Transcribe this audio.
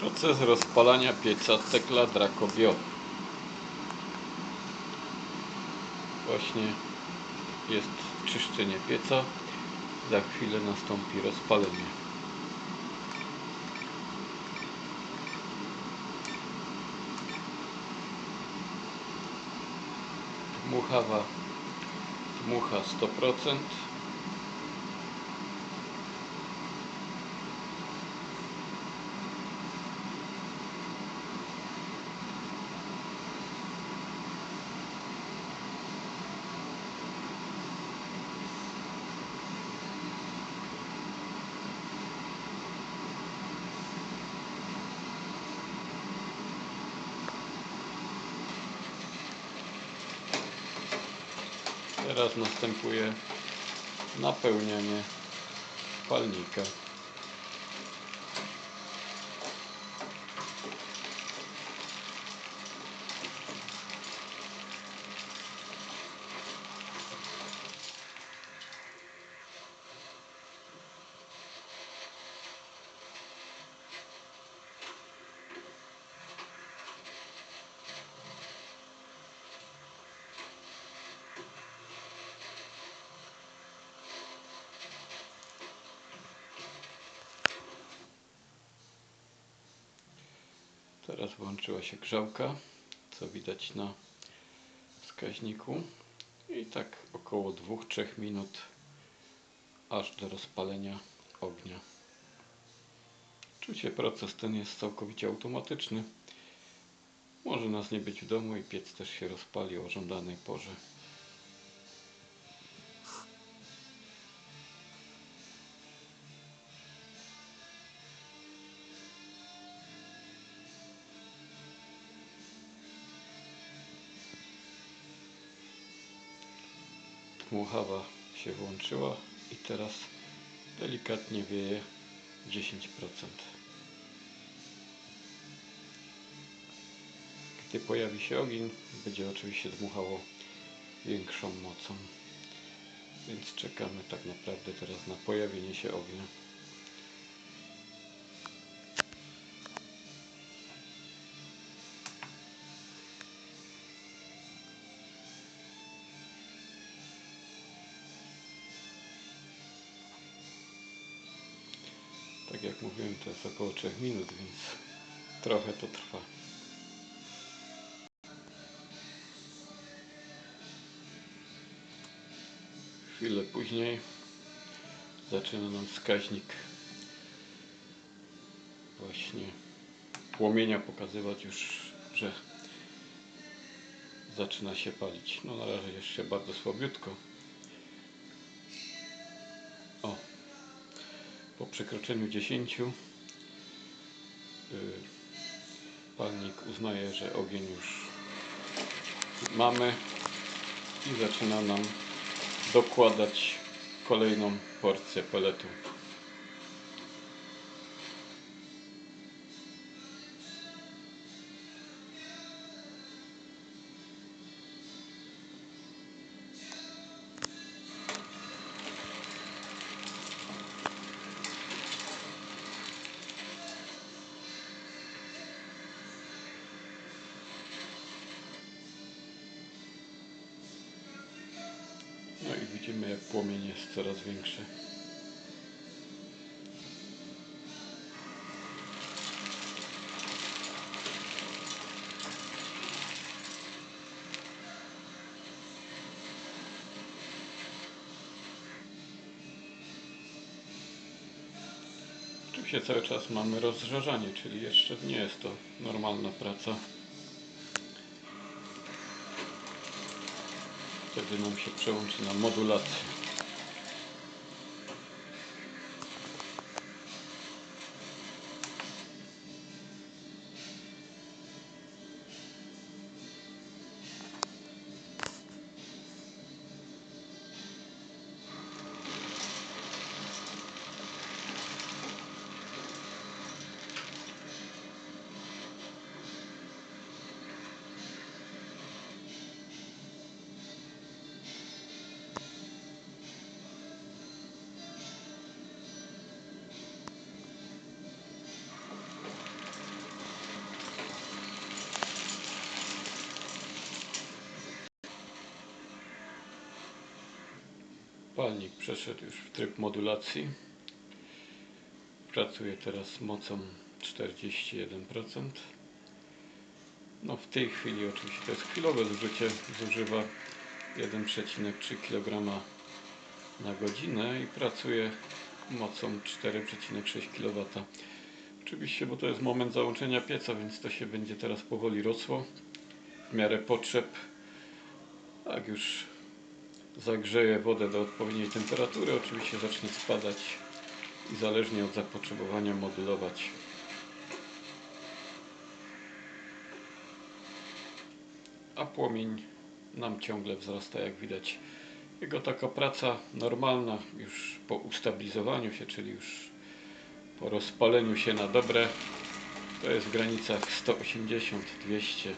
Proces rozpalania pieca Tekla Dracovio. Właśnie jest czyszczenie pieca. Za chwilę nastąpi rozpalenie. Dmuchawa dmucha 100%. Teraz następuje napełnianie palnika. Teraz włączyła się grzałka, co widać na wskaźniku. I tak około 2-3 minut aż do rozpalenia ognia. Czucie proces ten jest całkowicie automatyczny. Może nas nie być w domu i piec też się rozpali o żądanej porze. Dmuchawa się włączyła i teraz delikatnie wieje 10%. Gdy pojawi się ogień, będzie oczywiście dmuchało większą mocą. Więc czekamy tak naprawdę teraz na pojawienie się ognia. Tak jak mówiłem, to jest około 3 minut, więc trochę to trwa. Chwilę później zaczyna nam wskaźnik właśnie płomienia pokazywać już, że zaczyna się palić. No na razie jeszcze bardzo słabiutko. O, po przekroczeniu 10 y, palnik uznaje, że ogień już mamy i zaczyna nam dokładać kolejną porcję peletu. Widzimy jak płomień jest coraz większy. Oczywiście cały czas mamy rozżarzanie, czyli jeszcze nie jest to normalna praca. Wtedy nam się przełączy na modulację. Zapalnik przeszedł już w tryb modulacji. Pracuje teraz mocą 41%. No w tej chwili oczywiście to jest chwilowe zużycie, zużywa 1,3 kg na godzinę i pracuje mocą 4,6 kW. Oczywiście, bo to jest moment załączenia pieca, więc to się będzie teraz powoli rosło w miarę potrzeb. Jak już zagrzeje wodę do odpowiedniej temperatury, oczywiście zacznie spadać i zależnie od zapotrzebowania modulować. A płomień nam ciągle wzrasta, jak widać. Jego taka praca normalna, już po ustabilizowaniu się, czyli już po rozpaleniu się na dobre, to jest w granicach 180-200